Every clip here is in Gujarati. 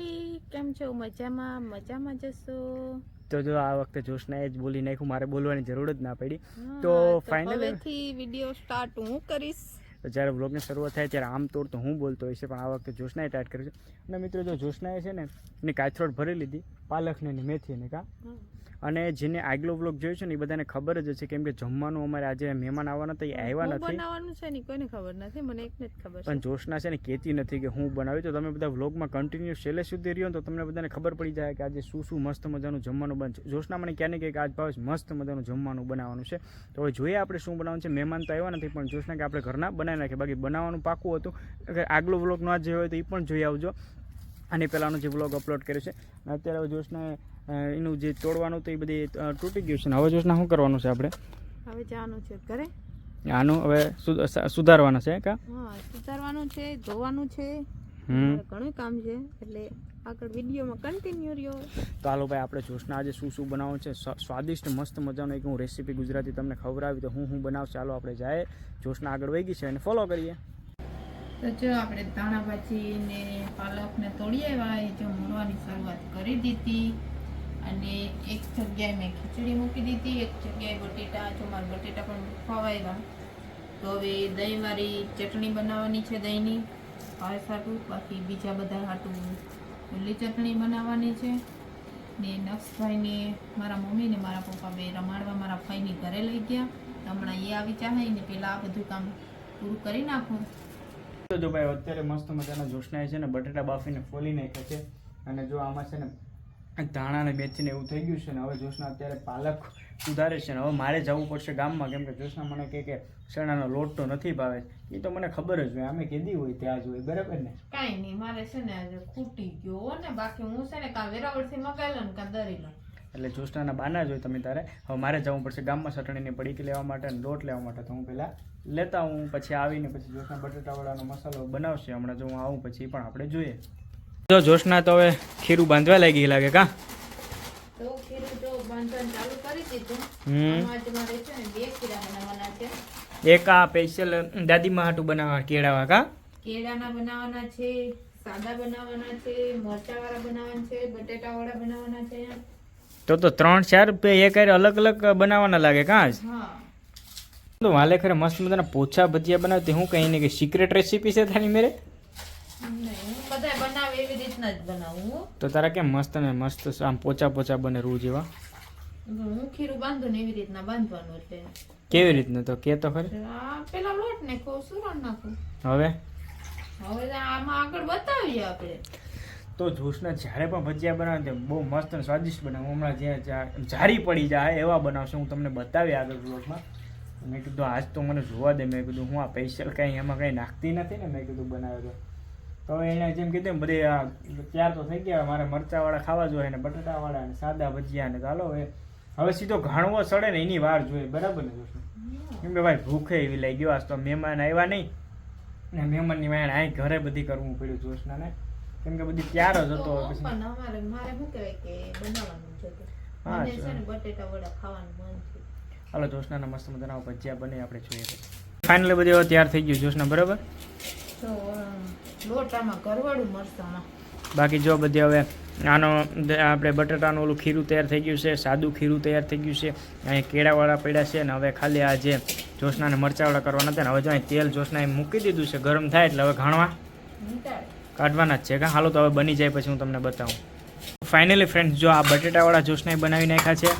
યુટ્યુબ કેમ છો? મજામાં? મજામાં જશો? તો જો આ વખતે જોશનાએ જ બોલી નાખ્યું મારે બોલવાની જરૂર જ ના પડી. તો ફાઇનલથી વીડિયો સ્ટાર્ટ હું કરીશ. તો જ્યારે વ્લોગની શરૂઆત થાય ત્યારે આમ તોડ તો હું બોલતો હોય છે પણ આ વખતે જોશનાએ સ્ટાર્ટ કર્યું છે. અને મિત્રો જો જોશનાએ છે ને એની કાચરોટ ભરી લીધી. પાલકને ને મેથીને કા? અને જેને આગલો વ્લોગ જોયો છે ને એ બધાને ખબર જ હશે કેમ કે જમવાનું અમારે આજે મહેમાન આવવાના તો એ આવ્યા નથી. બનાવવાનું છે ને કોઈને ખબર નથી મને એકને જ ખબર છે. પણ જોશના છે ને કહેતી નથી કે હું બનાવ્યું. તો તમે બધા વ્લોગમાં કન્ટિન્યુ છેલ્લે સુધી રહ્યો તો તમને બધાને ખબર પડી જાય કે આજે શું શું મસ્ત મજાનું જમવાનું બનશે જોશના મને ક્યાં ને કે આજ ભાવે મસ્ત મજાનું જમવાનું બનાવવાનું છે. તો હવે જોઈએ આપણે શું બનાવવાનું છે. મહેમાન તો આવ્યા નથી પણ જોશના કે આપણે ઘરના બનાવી નાખીએ બાકી બનાવવાનું પાકું હતું. અગર આગલો વ્લોગ ન જોયો હોય તો એ પણ જોઈ આવજો. અને પહેલાંનો જે વ્લોગ અપલોડ કર્યો છે. અને અત્યારે હવે જોશને એનું જે તોડવાનું હતું એ બધી તૂટી ગયું છે. ને હવે જોશના શું કરવાનું છે આપણે? હવે જવાનું છે ઘરે. આનું હવે સુધારવાના છે કા? હા સુધારવાનું છે ધોવાનું છે. હમ. ઘણું કામ છે. એટલે આગળ વિડીયોમાં કન્ટિન્યુ રહ્યો. તો હાલો ભાઈ આપણે જોશના આજે શું શું બનાવવાનું છે. સ્વાદિષ્ટ મસ્ત મજાનો એક હું રેસીપી ગુજરાતી તમને ખવડાવી તો હું હું બનાવું. ચાલો આપણે જાય. જોશના આગળ વહી ગઈ છે. એને ફોલો કરીએ. તો જો આપણે ધાણા ભાજી ને પાલકને તોડી આવ્યા એ જો મોરવાની શરૂઆત કરી દીધી. અને એક જગ્યાએ મેં ખીચડી મૂકી દીધી, એક જગ્યાએ બટેટા, જો મારા બટેટા પણ ખવાયેલા તો હવે દહીંવાળી ચટણી બનાવવાની છે દહીંની. ભાવે સાટું બાકી બીજા બધા હાટું લીલી ચટણી બનાવવાની છે. ને નક્ષભાઈને, મારા મમ્મીને મારા પપ્પા બે રમાડવા મારા ભાઈની ઘરે લઈ ગયા. હમણાં એ આવી ચાહે ને પહેલાં આ બધું કામ પૂરું કરી નાખું. તો જો ભાઈ, અત્યારે મસ્ત મજાના જોશનાએ છે ને બટેટા બાફીને ફોલી નાખ્યા છે. અને જો આમાં છે ને ધાણાને મેથીને એવું થઈ ગયું છે ને, હવે જોશના અત્યારે પાલક સુધારે છે ને, હવે મારે જવું પડશે ગામમાં, કેમ કે જોશના મને કહે કે શણાનો લોટ તો નથી ભાવે. એ તો મને ખબર જ હોય, આમે કીધી હોય ત્યાં જ હોય, બરાબર ને? કાંઈ નહીં, મારે છે ને ખૂટી ગયો ને, બાકી હું છે ને કાં વેરાવળથી મગાવેલો ને કાં દરેલો. એટલે જોશનાના બાના જ હોય તમે તારે. હવે મારે જવું પડશે ગામમાં ચટણીની પડીકી લેવા માટે અને લોટ લેવા માટે. તો હું પહેલાં લેતા હું પછી આવીને પછી જોશના બટેટાવાળાનો મસાલો બનાવશે. હમણાં જો હું આવું પછી પણ આપણે જોઈએ. જો જોશના તો હવે ખીરું બાંધવા લાગી લાગે કા? તો એક આ સ્પેશિયલ દાદીમાં હાટું બનાવવા કેળાવા કા? કેળાના બનાવવાના છે સાદા બનાવવાના છે મરચાવાળા બનાવવાના છે બટેટાવાળા બનાવવાના છે. તો તો ત્રણ ચાર રૂપિયા એક અલગ અલગ બનાવવાના લાગે કા જ? તો વાલે ખરે મસ્ત મજાના પોછા ભજીયા બનાવતી હું કહીને કે સિક્રેટ રેસીપી છે તારી મેરે. તો તારા કેમ મસ્ત ને મસ્ત આમ પોચા પોચા બને રૂ જેવા? હું ખીરું બાંધું ને એવી રીતના બાંધવાનું એટલે. કેવી રીતના તો? કે તો ખરી. પેલા લોટ ને કહું સુરણ નાખું. હવે? હવે આમાં આગળ બતાવીએ આપણે. તો જ્યુસને જ્યારે પણ ભજીયા બનાવે તે બહુ મસ્ત અને સ્વાદિષ્ટ બનાવે હમણાં જે જા- જારી પડી જાય એવા બનાવશે. હું તમને બતાવી આગળ બ્લોગમાં મેં કીધું, આજ તો મને જોવા દે. મેં કીધું, હું આ સ્પેશિયલ કંઈ એમાં કંઈ નાખતી નથી ને? મેં કીધું, બનાવ્યો તો. હવે એને જેમ કીધું બધી આ તૈયાર તો થઈ ગયા. મારે મરચાવાળા ખાવા જોઈએ ને, બટાટાવાળા ને, સાદા ભજીયા ને ચાલો હવે. હવે સીધો ઘાણવો સડે ને એની વાર જોઈએ. બરાબર ને કેમ કે ભાઈ ભૂખે એવી લઈ ગયો આજ તો મહેમાન આવ્યા નહીં. ને મહેમાનની વાયણ અહીં ઘરે બધી કરવું પડ્યું જોશનાને કેમ કે બધી તૈયાર જ હતો પછી. પણ અમારે મારે શું કહેવાય કે બનાવવાનું છે હા, મને છે. ને બટેટા વડા ખાવાનું મન છે. હાલો જોશનાના મસ્ત મજાના ભજીયા બને આપણે જોઈએ ફાઇનલી બધી તૈયાર થઈ ગયું જોશના બરાબર? તો લોટામાં કરવાડું આમાં મરચામાં બાકી જો બધી હવે આનો આપણે બટાટાનું ઓલું ખીરું તૈયાર થઈ ગયું છે સાદું ખીરું તૈયાર થઈ ગયું છે અહીં કેળાવાળા પડ્યા છે અને હવે ખાલી આ જે જોશનાને મરચાવાળા કરવાના હતા ને હવે જો અહીં તેલ જોશનાએ મૂકી દીધું છે ગરમ થાય એટલે હવે ઘાણવા. કાઢવાના જ છે. કાં હાલો તો હવે બની જાય પછી હું તમને બતાવું. ફાઇનલી ફ્રેન્ડ્સ જો આ બટેટાવાળા જોશનાએ બનાવી નાખ્યા છે.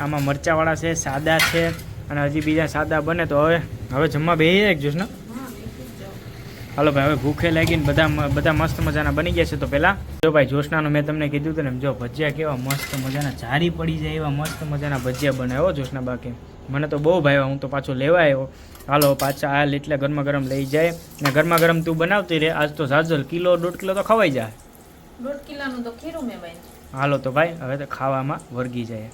આમાં મરચાવાળા છે, સાદા છે અને હજી બીજા સાદા બને તો હવે હવે જમવા બેસી જાય જોશના હાલો ભાઈ હવે ભૂખે લાગીને બધા બધા મસ્ત મજાના બની ગયા છે તો પહેલાં. જો ભાઈ જોશનાનું મેં તમને કીધું હતું ને જો ભજીયા કેવા મસ્ત મજાના જારી પડી જાય એવા મસ્ત મજાના ભજીયા બનાવ્યો જોશના બાકી. મને તો બહુ ભાવ્યા હું તો પાછો લેવા આવ્યો. હાલો પાછા હાલ એટલે ગરમા ગરમ લઈ જાય. ને ગરમા ગરમ તું બનાવતી રહે આજ તો ઝાઝલ કિલો દોઢ કિલો તો ખવાઈ જાય. દોઢ કિલોનું તો ખીરું મેં હાલો તો ભાઈ હવે તો ખાવામાં વર્ગી જાય.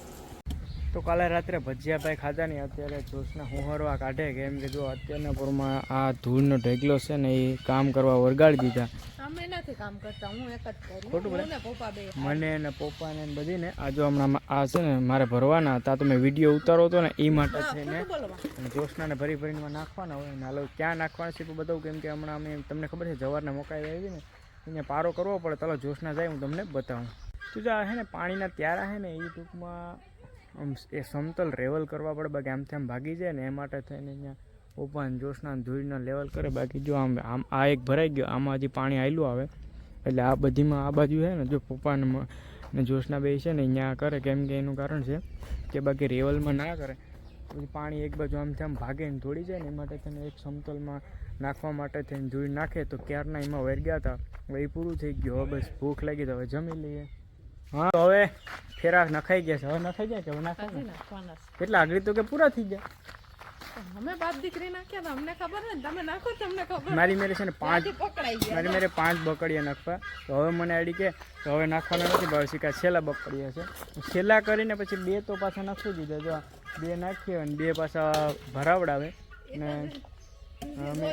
તો કાલે રાત્રે ભજીયા ભાઈ ખાધા નહીં અત્યારે જોશને હુંહરવા કાઢે કે જો અત્યારના પૂરમાં આ ધૂળનો ઢેગલો છે ને એ કામ કરવા વરગાડી દીધા. અમે નથી કામ કરતા હું એક જ કરું. ખોટું બોલે? પપ્પા બે. મને ને પપ્પાને ને બધીને આ હમણાં આ છે ને મારે ભરવાના હતા તો મેં વીડિયો ઉતારો હતો ને એ માટે થઈને અને જોશનાને ભરી ભરીને નાખવાના હોય ને હાલો ક્યાં નાખવાના છે તો બતાવું કેમ કે હમણાં અમે તમને ખબર છે જવારના મોકાઈ આવી ને અહીંયા પારો કરવો પડે ચાલો જોશના જાય હું તમને બતાવું. તું જો હે ને પાણીના ત્યારા હે ને એ ટૂંકમાં આમ એ સમતલ રેવલ કરવા પડે, બાકી આમથી આમ ભાગી જાય ને, એ માટે થઈને અહીંયા ઓપન જોશના ધૂળના લેવલ કરે. બાકી જો આમ આમ, આ એક ભરાઈ ગયો આમાં હજી પાણી આવેલું આવે. એટલે આ બધીમાં આ બાજુ છે ને, જો પપ્પાને ને જોશના બે છે ને, અહીંયા કરે, કેમ કે એનું કારણ છે કે બાકી રેવલમાં ના કરે. પછી પાણી એક બાજુ આમથી આમ ભાગે ને ધોળી જાય ને, એ માટે થઈને એક સમતલમાં નાખવા માટે થઈને ધૂળ નાખે. તો ક્યારના એમાં વેર ગયા હતા એ પૂરું થઈ ગયું. હવે બસ ભૂખ લાગી તો હવે જમી લઈએ. હા હવે ફેરા નખાઈ ગયા છે. હવે નખાઈ ગયા કે હવે નાખવાના કેટલા આગળ તો કે પૂરા થઈ ગયા? અમે બાપ દીકરી નાખ્યા અમને ખબર ને તમે નાખો તમને ખબર મારી મેરે છે ને પાંચ પકડાઈ ગયા મારી મેરે પાંચ બકડીયા નાખવા. તો હવે મને આડી કે તો હવે નાખવાના નથી ભાવ શીખા છેલ્લા બકડીયા છે. છેલ્લા કરીને પછી બે તો પાછા નાખી દીધા. જો બે નાખીએ અને બે પાછા ભરાવડાવે. ને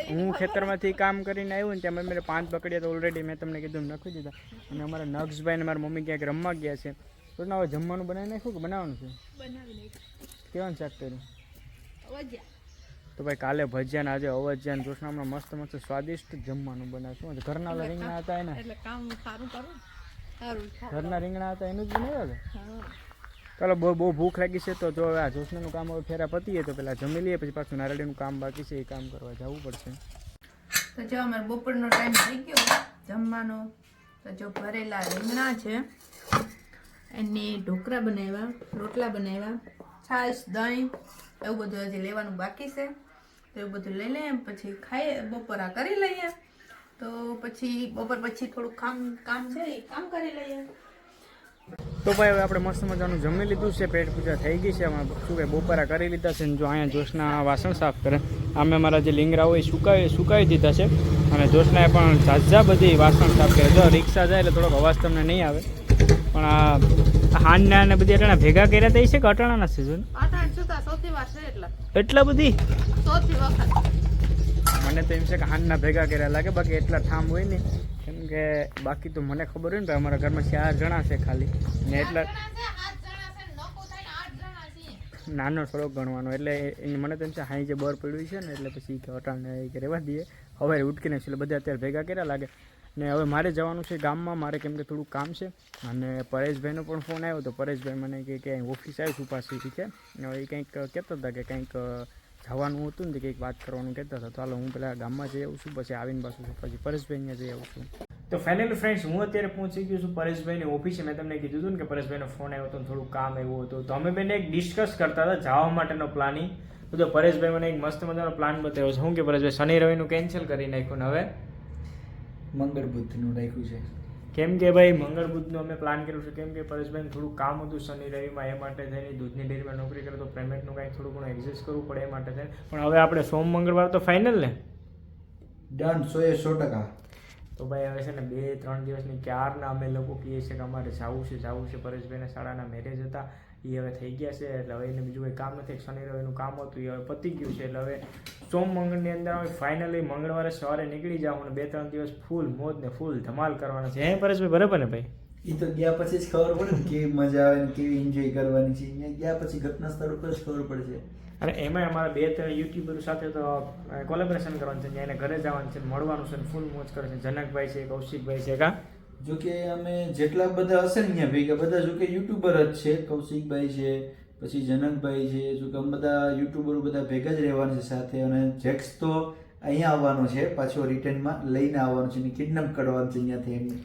હું ખેતરમાંથી કામ કરીને આવ્યું ને ત્યાં મેં પાંચ બકડીયા તો ઓલરેડી મેં તમને કીધું નાખી દીધા. અને અમારા નક્ષભાઈ ને મારા મમ્મી ક્યાંક રમવા ગયા છે. તો ના હવે જમવાનું બનાવી નાખ્યું કે બનાવવાનું છે. કેવાનું શાક કર્યું? તો ભાઈ કાલે ભજીયા ને આજે અવજ્યા ને જોશનામાં મસ્ત મસ્ત સ્વાદિષ્ટ જમવાનું બનાવશું ઘરના રીંગણા હતા એના. ઘરના રીંગણા હતા એનું જ બનાવ્યા હતા. ચાલો, બહુ બહુ ભૂખ લાગી છે તો જો આ જોશનાનું કામ હવે ફેરા પતીએ તો પેલા જમી લઈએ, પછી પાછું નારળીનું કામ બાકી છે, એ કામ કરવા જવું પડશે. તો જો અમારે બપોરનો ટાઈમ થઈ ગયો, જમવાનો. તો જો ભરેલા રીંગણા છે, એની ઢોકળા બનાવ્યા, રોટલા બનાવ્યા, છાશ, દહીં, એવું બધું હજી લેવાનું બાકી છે. તો એવું બધું લઈ લઈએ, પછી ખાઈએ, બપોરા કરી લઈએ. તો પછી બપોર પછી થોડુંક કામ કામ છે એ કામ કરી લઈએ. તો ભાઈ હવે આપણે મસ્ત મજાનું જમી લીધું છે. પેટ પૂજા થઈ ગઈ છે. શું કે બપોરા કરી લીધા છે ને જો અહીંયા જોશના વાસણ સાફ કરે. આમે મારા જે લીંગરા હોય એ સુકાવી સુકાવી દીધા છે. અને જોશનાએ પણ ઝાઝા બધી વાસણ સાફ કરે. જો રિક્ષા જાય એટલે થોડોક અવાજ તમને નહીં આવે. પણ આ હાંડના ને બધી અટાણા ભેગા કર્યા થઈ છે કે અટાણાના છે એટલા એટલા બધી મને તો એમ છે કે હાંડના ભેગા કર્યા લાગે. બાકી એટલા ઠામ હોય ને. કેમ કે બાકી તો મને ખબર હોય ને ભાઈ અમારા ઘરમાં ચાર જણા છે ખાલી. ને એટલા નાનો થોડોક ગણવાનો એટલે મને તો એમ છે હાઈ જે બર પડ્યું છે ને એટલે પછી કે અટાણે એ કે રહેવા દઈએ. હવે ઉટકીને છે એટલે બધા અત્યારે ભેગા કર્યા લાગે. ને હવે મારે જવાનું છે ગામમાં મારે કેમ કે થોડું કામ છે. અને પરેશભાઈનો પણ ફોન આવ્યો તો પરેશભાઈ મને કે ક્યાંય ઓફિસ આવી છું? પાછી છે એ કંઈક કહેતા હતા કે કંઈક જવાનું હતું ને તો કંઈક વાત કરવાનું કહેતા હતા. તો હાલો હું પેલા ગામમાં જઈ આવું છું પછી આવીને પાછું પછી પરેશભાઈ અહીંયા જઈ આવું છું. તો ફાઇનલી ફ્રેન્ડ્સ હું અત્યારે પહોંચી ગયો છું પરેશભાઈની ઓફિસે. મેં તમને કીધું હતું ને કે પરેશભાઈનો ફોન આવ્યો હતો થોડું કામ એવું હતું. તો અમે બેને એક ડિસ્કસ કરતા હતા જવા માટેનો પ્લાનિંગ તો પરેશભાઈ મને એક મસ્ત મજાનો પ્લાન બતાવ્યો છે. હું કે પરેશભાઈ શનિ રવિનું કેન્સલ કરી નાખ્યું ને હવે? મંગળ બુદ્ધનું રાખ્યું છે. કેમ કે ભાઈ મંગળ બુધનું અમે પ્લાન કર્યું છે. કેમ કે પરેશભાઈને થોડું કામ હતું શનિ રવિમાં એ માટે થઈને દૂધની ડેરીમાં નોકરી કરે તો પેમેન્ટનું કાંઈ થોડું ઘણું એડજસ્ટ કરવું પડે એ માટે થઈને. પણ હવે આપણે સોમ મંગળવાર તો ફાઇનલ ને? ડન સો એ સો ટકા. તો ભાઈ હવે છે ને બે ત્રણ દિવસની ક્યારના અમે લોકો કહીએ છીએ કે અમારે જવું છે જવું છે. પરેશભાઈના શાળાના મેરેજ હતા. એ હવે થઈ ગયા છે. એટલે હવે એને બીજું કંઈ કામ નથી. શનિ રવિનું કામ હતું. એ હવે પતી ગયું છે. એટલે હવે સોમ મંગળની અંદર અમે ફાઇનલી મંગળવારે સવારે નીકળી જાઉં અને બે ત્રણ દિવસ ફૂલ મોજ ને ફૂલ ધમાલ કરવાના છે. હે પરેશભાઈ બરાબર ને ભાઈ? એ તો ગયા પછી જ ખબર પડે ને કેવી મજા આવે ને કેવી એન્જોય કરવાની છે. અહીંયા ગયા પછી ઘટના સ્થળ ઉપર જ ખબર પડશે અને એમાં અમારા બે ત્રણ યુટ્યુબર સાથે તો કોલેબોરેશન કરવાનું છે એને ઘરે જવાનું છે મળવાનું છે ફૂલ મોજ કરે છે. જનકભાઈ છે કૌશિકભાઈ છે કા? જો કે અમે જેટલા બધા હશે ને અહીંયા ભેગા બધા જો કે યુટ્યુબર જ છે કૌશિકભાઈ છે પછી જનકભાઈ છે જો કે અમે બધા યુટ્યુબરો બધા ભેગા જ રહેવાના છે સાથે અને જેક્સ તો અહીંયા આવવાનો છે, પાછો રિટર્નમાં લઈને આવવાનો છે ને કિડનેપ કરવાનું છે અહીંયાથી એમને.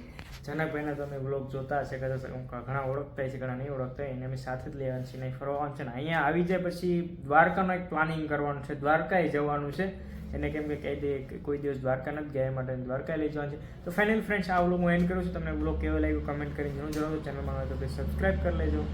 જનકભાઈના તમે બ્લોગ જોતા હશે, કદાચ ઘણા ઓળખતા છે ઘણા નહીં ઓળખતા, એને અમે સાથે જ લેવાનું છે નહીં ફરવાનું છે ને અહીંયા આવી જાય પછી દ્વારકાનો એક પ્લાનિંગ કરવાનું છે, દ્વારકાએ જવાનું છે. એને કેમ કે કહી દે કોઈ દિવસ દ્વારકા નથી ગયા માટે દ્વારકા લઈ જવાનું છે. તો ફાઇનલ ફ્રેન્ડ્સ આ બ્લોગ હું એન્ડ કરું છું. તમને બ્લોગ કેવો લાગ્યો કમેન્ટ કરીને જણાવજો. ચેનલમાં હોય તો સબસ્ક્રાઈબ કરી લેજો.